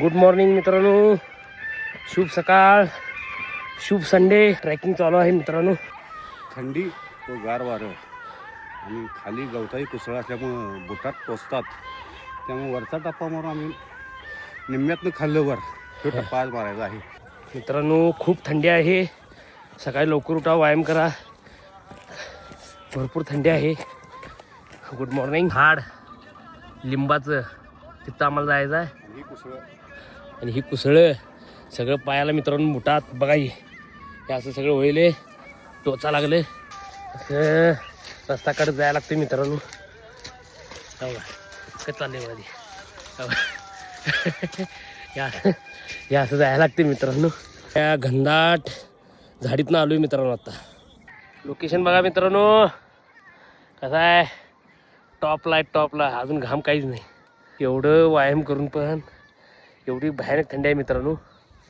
Good morning मित्रांनो. शुभ सकाळ. शुभ संडे. ट्रॅकिंग चालू आहे मित्रांनो. थंडी व गार वारं. आणि खाली गवताही कुसळ असल्यामुळं बोटात टोचतात त्यामुळे वरचा टप्पा मारून आम्ही निम्म्यातनं खाल्लं वर. तो टप्पा आज मारायचा आहे. मित्रांनो खूप थंडी आहे. सकाळी लवकर उठा व्यायाम करा. भरपूर थंडी आहे. गुड मॉर्निंग हाड लिंबाचं. तिथं आम्हाला जायचं आहे. आणि ही कुसळ. आणि ही कुसळं सगळं पायाला मित्रांनो मुठात. बघा हे. हे असं सगळं होईल टोचा लागले. रस्ताकडे जायला लागते मित्रांनो. हो का कसं चाललंयमध्ये हो का? या. या असं जायला लागते मित्रांनो. या घनदाट झाडीतनं आलोय मित्रांनो आता. लोकेशन बघा मित्रांनो. कसं आहे? टॉपला आहे टॉपला अजून घाम काहीच नाही. एवढं व्यायाम करून पण एवढी भयानक थंडी आहे मित्रांनो.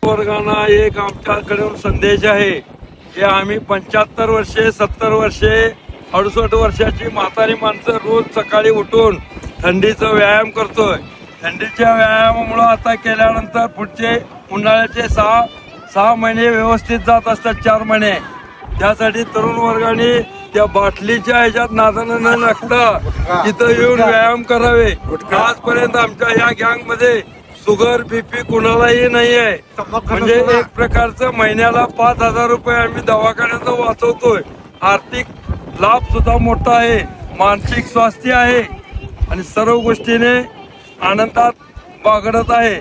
वर्गांना एक आमच्याकडून संदेश आहे. की आम्ही पंच्याहत्तर वर्षे सत्तर वर्षे अडुसष्ट वर्षाची म्हातारी माणसं रोज सकाळी उठून थंडीचा व्यायाम करतोय. थंडीच्या व्यायामामुळं आता केल्यानंतर पुढचे उन्हाळ्याचे सहा सहा महिने व्यवस्थित जात असतात चार महिने. त्यासाठी तरुण वर्गाने त्या बाटलीच्या ह्याच्यात नादानं न लागता तिथं येऊन व्यायाम करावे. आजपर्यंत आमच्या या गँगमध्ये शुगर बीपी कुणालाही नाही आहे म्हणजे एक प्रकारचं महिन्याला पाच हजार रुपये आम्ही दवाखान्याचा वाचवतोय. आर्थिक लाभ सुद्धा मोठा आहे. मानसिक स्वास्थ्य आहे. आणि सर्व गोष्टीने आनंदात बागडत आहे.